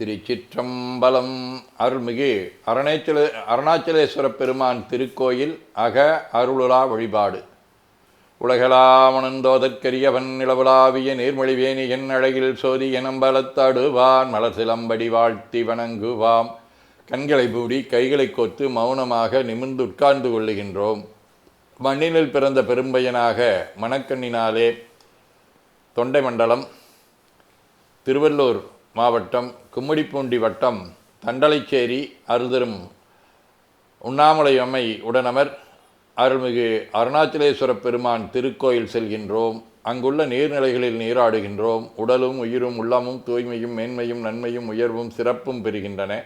திருச்சிற்றம்பலம் அருள்மிகு அருணாச்சல அருணாச்சலேஸ்வர பெருமான் திருக்கோயில் அக அருளுலா வழிபாடு. உலகலாமணந்தோதற்கரியவன் நிலவுலாவிய நீர்மொழிவேணி என் அழகில் சோதி எனம்பலத்தாடுவான் மலர் சிலம்படி வாழ்த்தி வணங்குவாம். கண்களை பூடி கைகளை கோத்து மௌனமாக நிமிர்ந்து உட்கார்ந்து கொள்ளுகின்றோம். மண்ணினில் பிறந்த பெரும்பையனாக மணக்கண்ணினாலே தொண்டை மண்டலம் திருவள்ளூர் மாவட்டம் கும்மிடிப்பூண்டி வட்டம் தண்டலைச்சேரி அருதரும் உண்ணாமலை அம்மை உடனமர் அருள்மிகு அருணாச்சலேஸ்வர பெருமான் திருக்கோயில் செல்கின்றோம். அங்குள்ள நீர்நிலைகளில் நீராடுகின்றோம். உடலும் உயிரும் உள்ளமும் தூய்மையும் மேன்மையும் நன்மையும் உயர்வும் சிறப்பும் பெறுகின்றன.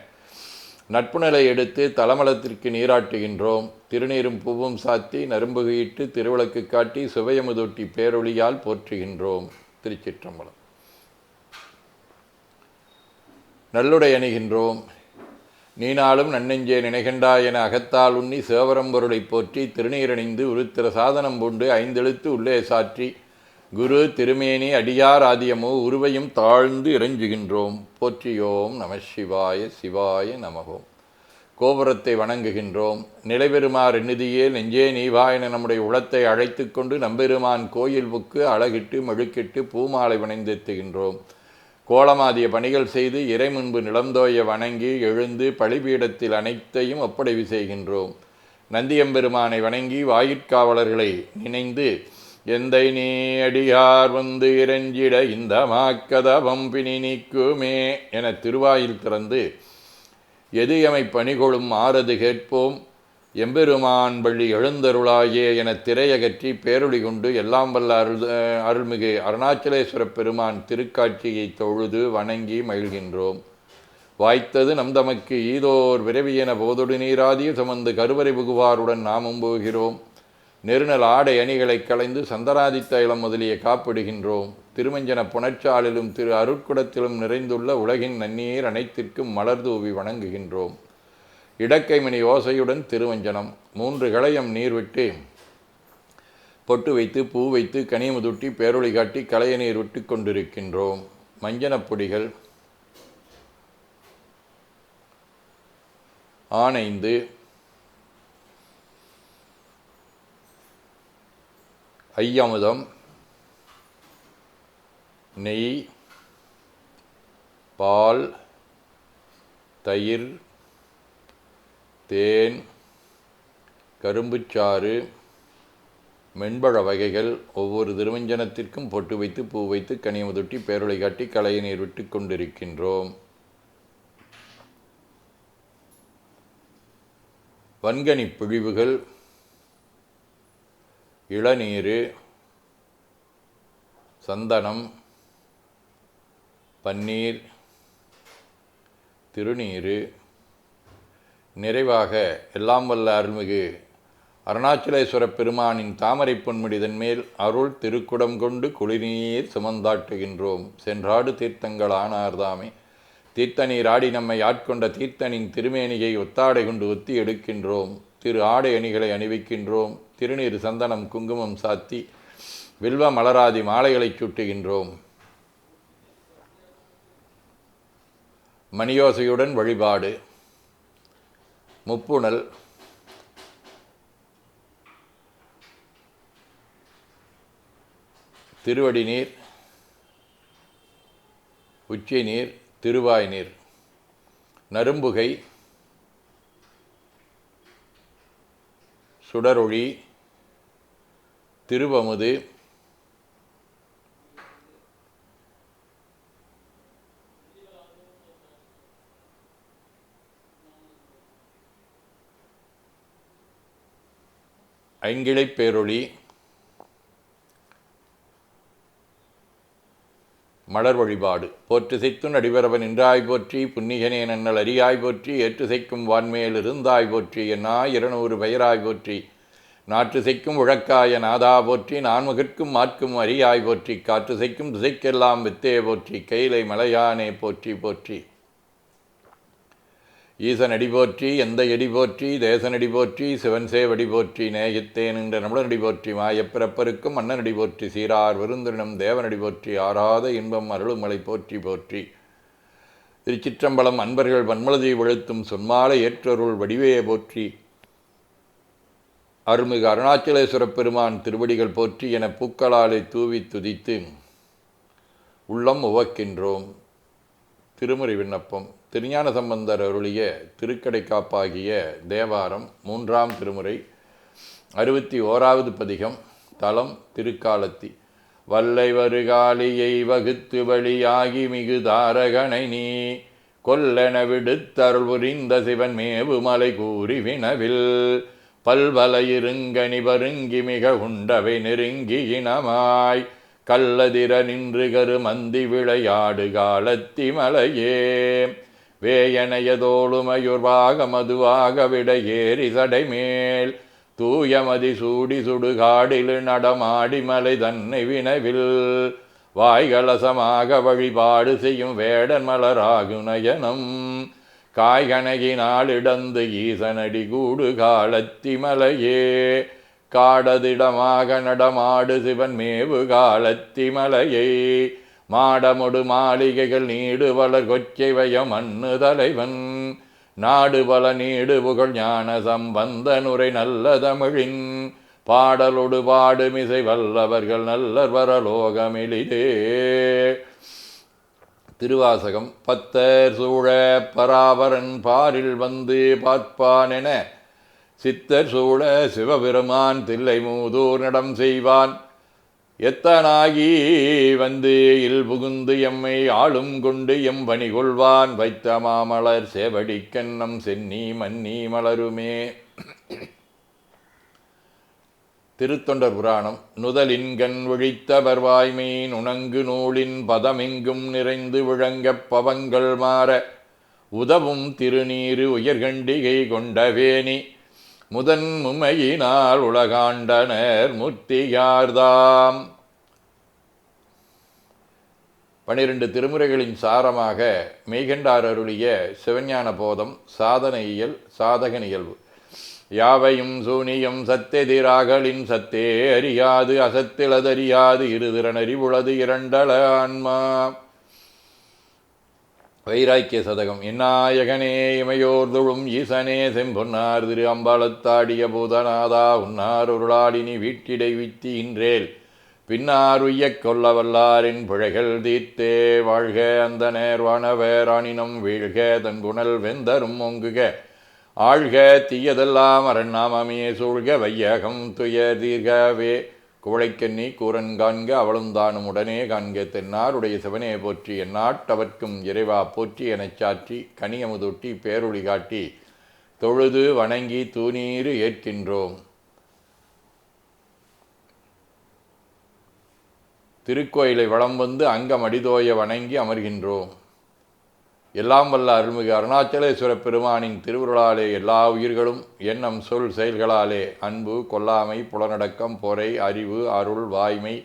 நட்பு நிலை எடுத்து தலமலத்திற்கு நீராட்டுகின்றோம். திருநீரும் பூவும் சாத்தி நரும்புகையிட்டு திருவிளக்கு காட்டி சுவையமுதொட்டி பேரொழியால் போற்றுகின்றோம். திருச்சிற்றம்பலம். நல்லுடை அணிகின்றோம். நீனாலும் நன்னெஞ்சே நினைகின்றாய் என அகத்தால் உண்ணி சேவரம்பொருளை போற்றி திருநீரணிந்து உருத்திர சாதனம் பூண்டு ஐந்தெழுத்து உள்ளே சாற்றி குரு திருமேனி அடியார் ஆதியமோ உருவையும் தாழ்ந்து இறைஞ்சுகின்றோம். போற்றியோம் நம சிவாய சிவாய நமகோம் கோபுரத்தை வணங்குகின்றோம். நிலைபெருமார் நிதியே நெஞ்சே நீவா என நம்முடைய உளத்தை அழைத்து கொண்டு நம்பெருமான் கோயில் புக்கு அழகிட்டு மெழுக்கிட்டு பூமாலை வணைந்தெத்துகின்றோம் கோலமாதிய பணிகள் செய்து இறை முன்பு நிலந்தோய வணங்கி எழுந்து பழிபீடத்தில் அனைத்தையும் ஒப்படைவு செய்கின்றோம். நந்தியம்பெருமானை வணங்கி வாயிற்காவலர்களை நினைந்து எந்தை நீ அடியார் வந்து இறைஞ்சிட இந்த மாக்கதவம் பிணி நீக்குமே என திருவாயில் திறந்து எது எமை பணிகொளும் ஆறது கேட்போம். எம்பெருமான் பள்ளி எழுந்தருளாயே என திரையகற்றி பேரொழி கொண்டு எல்லாம் வல்ல அருள் அருள்மிகு அருணாச்சலேஸ்வர பெருமான் திருக்காட்சியை தொழுது வணங்கி மகிழ்கின்றோம். வாய்த்தது நம் தமக்கு ஈதோர் விரைவியென போதொடு நீராதிய சுமந்து கருவறை புகுவாருடன் நாமும் போகிறோம். நெருநல் ஆடை அணிகளை களைந்து சந்தராதி தைலம் முதலிய காப்பிடுகின்றோம். திருமஞ்சன புணர்ச்சாலிலும் திரு அருட்குடத்திலும் நிறைந்துள்ள உலகின் நன்னீர் அனைத்திற்கும் மலர் தூவி வணங்குகின்றோம். இடக்கைமணி ஓசையுடன் திருவஞ்சனம். மூன்று களையம் நீர் விட்டு பொட்டு வைத்து பூ வைத்து கனிமுதுட்டி பேரொளி காட்டி களைய நீர் விட்டு கொண்டிருக்கின்றோம். மஞ்சனப் பொடிகள் ஆனைந்து ஐயமுதம் நெய் பால் தயிர் தேன் கரும்புச்சாறு மென்பழ வகைகள் ஒவ்வொரு திருமஞ்சனத்திற்கும் பொட்டு வைத்து பூ வைத்து கனியமுதொட்டி பேரொளி காட்டி கலையினை நீர் விட்டு கொண்டிருக்கின்றோம். வன்கனி பிழிவுகள் இளநீர் சந்தனம் பன்னீர் திருநீர் நிறைவாக எல்லாம் வல்ல அருள்மிகு அருணாச்சலேஸ்வர பெருமானின் தாமரை பொன்முடிதன் மேல் அருள் திருக்குடம் கொண்டு குளிர்நீர் சுமந்தாட்டுகின்றோம். சென்றாடு தீர்த்தங்கள் ஆனார்தாமே. தீர்த்தநீர் ஆடி நம்மை ஆட்கொண்ட தீர்த்தனின் திருமேனியை ஒத்தாடை கொண்டு ஒத்தி எடுக்கின்றோம். திரு ஆடை அணிகளை அணிவிக்கின்றோம். திருநீர் சந்தனம் குங்குமம் சாத்தி வில்வ மலராதி மாலைகளை சுட்டுகின்றோம். மணியோசையுடன் வழிபாடு. முப்புணல். திருவடி நீர் உச்சி நீர் திருவாய் நீர் நரும்புகை. சுடரொளி. திருவமுது. ஐங்கிழை பேரொளி மலர் வழிபாடு. போற்றுசைத்தும் நடிபரவன் நின்றாய் போற்றி புன்னிகனே நன்னல் அரியாய் போற்றி ஏற்றுசைக்கும் வான்மேல் இருந்தாய் போற்றி என்னா இருநூறு பெயராய் போற்றி. நாற்றுசைக்கும் உழக்காய நாதா போற்றி நான்முகிற்கும் மாற்கும் அரியாய் போற்றி காற்றுசைக்கும் திசைக்கெல்லாம் வித்தே போற்றி கைலை மலையானே போற்றி போற்றி. ஈசனடி போற்றி எந்த எடி போற்றி தேசனடி போற்றி சிவன் சேவடி போற்றி நேயத்தேன் என்ற நம்முடனடி போற்றி மாயப்பிறப்பருக்கும் மன்னனடி போற்றி சீரார் விருந்தினம் தேவனடி போற்றி ஆறாத இன்பம் அருளுமலை போற்றி போற்றி. திருச்சிற்றம்பலம் அன்பர்கள் வன்மலதை வெளுத்தும் சொன்மாலை ஏற்றருள் வடிவையை போற்றி. அருள்மிகு அருணாச்சலேஸ்வரப் பெருமான் திருவடிகள் போற்றி என பூக்களாலை தூவி துதித்து உள்ளம் உவக்கின்றோம். திருமுறை விண்ணப்பம். திருஞான சம்பந்தர் அருளிய திருக்கடை காப்பாகிய தேவாரம் மூன்றாம் திருமுறை அறுபத்தி ஓராவது பதிகம் தலம் திருக்காலத்தி. வல்லை வருகாலியை வகுத்து வழியாகி மிகு தாரகனை நீ கொல்லென விடுத்தருள் புரிந்த சிவன் மேவு மலை கூறி வினவில். பல்வல இருங்கனி வருங்கி மிக உண்டவை நெருங்கி இனமாய். கல்லதிர நின்று கருமந்தி விளையாடு காலத்தி மலையே. வேயனையதோளுமயுர்வாக பாகமதுவாக விட ஏறி சடைமேல். தூயமதி சூடி சுடுகாடில் நடமாடி மலை தன்னை வினவில். வாய்கலசமாக வழிபாடு செய்யும் வேடன் மலராகு நயனம். காய்கனகினால் இடந்து ஈசனடி கூடு காலத்தி மலையே. காடதிடமாக நடமாடு சிவன் மேவு காலத்தி மலையை. மாடமொடு மாளிகைகள் நீடு வளர் கொச்சை வய மண்ணு தலைவன். நாடு பல நீடு புகழ் ஞான சம்பந்தனுரை நல்ல தமிழின் பாடலொடு பாடுமிசை வல்லவர்கள் நல்லர் வரலோகமெளிதே திருவாசகம் பத்தர் சூழ பராபரன் பாரில் வந்து பார்ப்பான் என சித்தர் சூழ சிவபெருமான் தில்லை மூதூர் நடம் செய்வான். எத்தனாகி வந்து இல் புகுந்து எம்மை ஆளும் கொண்டு எம் பணி கொள்வான். வைத்த மாமலர் சேவடிக்கண்ணம் சென்னி மன்னி மலருமே. திருத்தொண்டர் புராணம். நுதலின்கண் ஒழித்த பர்வாய்மீன் உணங்கு நூலின் பதமெங்கும் நிறைந்து விழங்கப் பவங்கள் மாற உதவும் திருநீரு உயர்கண்டிகை கொண்டவேணி முதன் மும்மையினால் உலகாண்டனர் முத்தியார்தாம். பனிரெண்டு திருமுறைகளின் சாரமாக மெய்கண்டார் அருளிய சிவஞான போதம் சாதன இயல் சாதக நிகழ்வு யாவையும் சூனியம் சத்தெதிராகலின் சத்தே அறியாது அசத்திலதறியாது இருதிறன் அறிவுளது இரண்டல ஆன்மா. வைராக்கிய சதகம் இந்நாயகனே இமையோர் தொழும் ஈசனே செம்பொன்னார் திரு அம்பாளத்தாடிய பூதநாதா உன்னார் உருளாடினி வீட்டிடை வித்தி இன்றேல். பின்னார் உய்யக் கொல்ல வல்லாரின் பிழைகள் தீர்த்தே வாழ்க அந்த நேர்வானவர் அணினம் வீழ்க தன் புனல் வெந்தரும் ஒங்குக ஆழ்க தீயதெல்லாம் அரண்நாமமே சூழ்க வையகம் துய தீர்கவே. குவளைக்கண்ணி கூரன் காண்க அவளும் தானும் உடனே காண்க தென்னாருடைய சிவனே போற்றி எந்நாட்டவர்க்கும் இறைவா போற்றி எனச் சாற்றி கனியமுதொட்டி பேரொளி காட்டி தொழுது வணங்கி தூணீறு ஏற்கின்றோம். திருக்கோயிலை வளம் வந்து அங்கம் அடிதோய வணங்கி அமர்கின்றோம். எல்லாம் வல்ல அருள்மிகு அருணாச்சலேஸ்வர பெருமானின் திருவுருளாலே எல்லா உயிர்களும் எண்ணம் சொல் செயல்களாலே அன்பு கொல்லாமை புலனடக்கம் பொறை அறிவு அருள் வாய்மை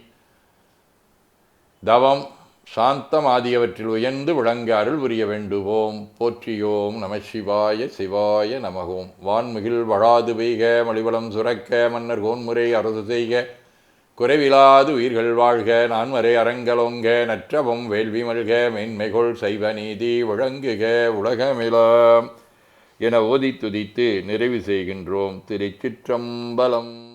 தவம் சாந்தம் ஆகியவற்றில் உயர்ந்து விளங்க அருள் புரிய வேண்டுவோம். போற்றியோம் நம சிவாய சிவாய நமகோம். வான்மிகில் வழாது பெய்க மலிவளம் சுரக்க மன்னர் கோன்முறை அரசு செய்க. குறைவிலாது உயிர்கள் வாழ்க நான்மறை அரங்கலோங்க நற்றவம் வேள்வி மல்க மென்மைகொள் சைவ நீதி வழங்குக உலகமிலாம் என ஓதி துதித்து நிறைவு செய்கின்றோம் திருச்சிற்றம்பலம்.